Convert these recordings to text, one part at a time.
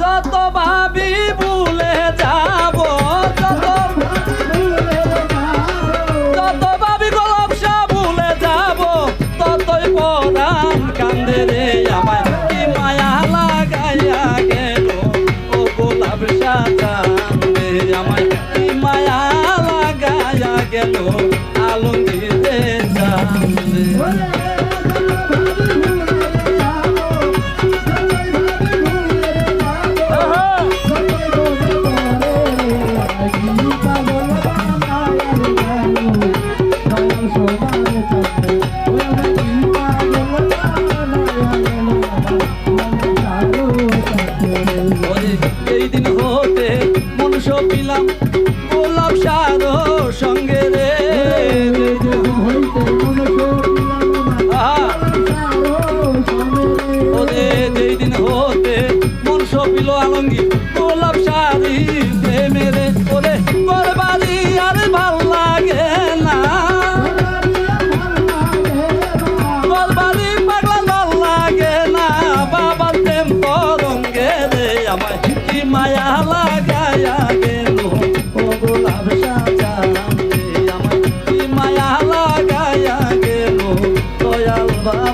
যত ভাবি ভুলে যাব, যত ভাবি গোলাপ শাহ যাব, ততই পরাণ কান্দে রে আমায়। মায়া লাগাইয়া গেল, ও গোলাপ মায়া লাগাইয়া গেল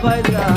বাবা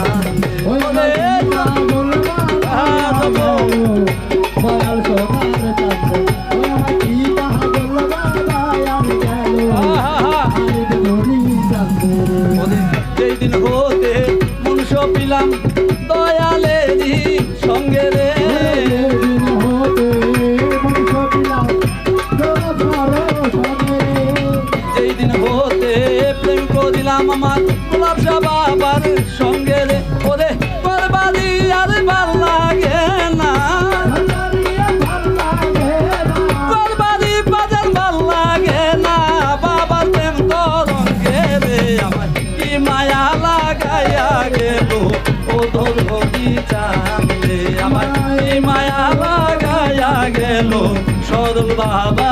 মোর বাবা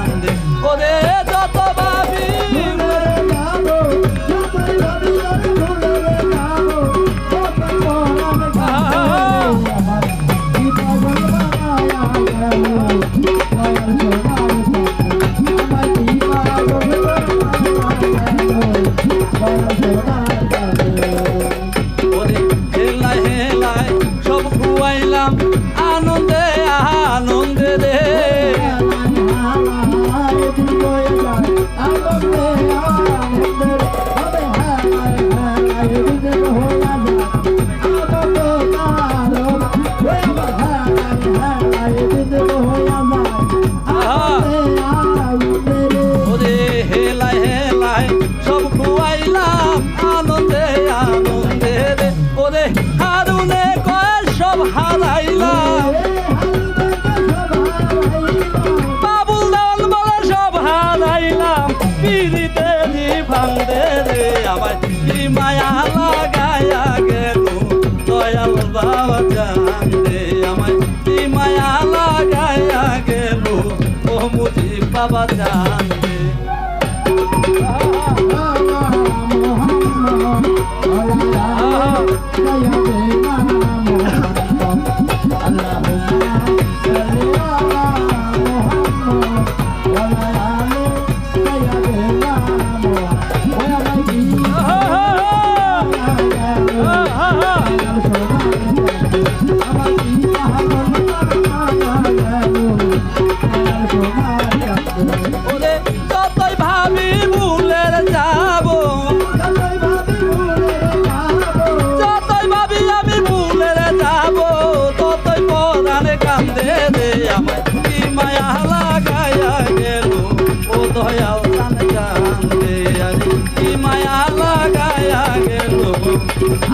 น้องเสือมา আমায় কি মায়া লাগাইয়া গেল দয়াল বাবা জান রে আমায় কি মায়া লাগাইয়া গেল ও মুজি বাবা জান রে Oh,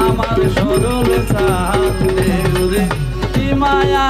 আমার সরল সাহায্যে মায়া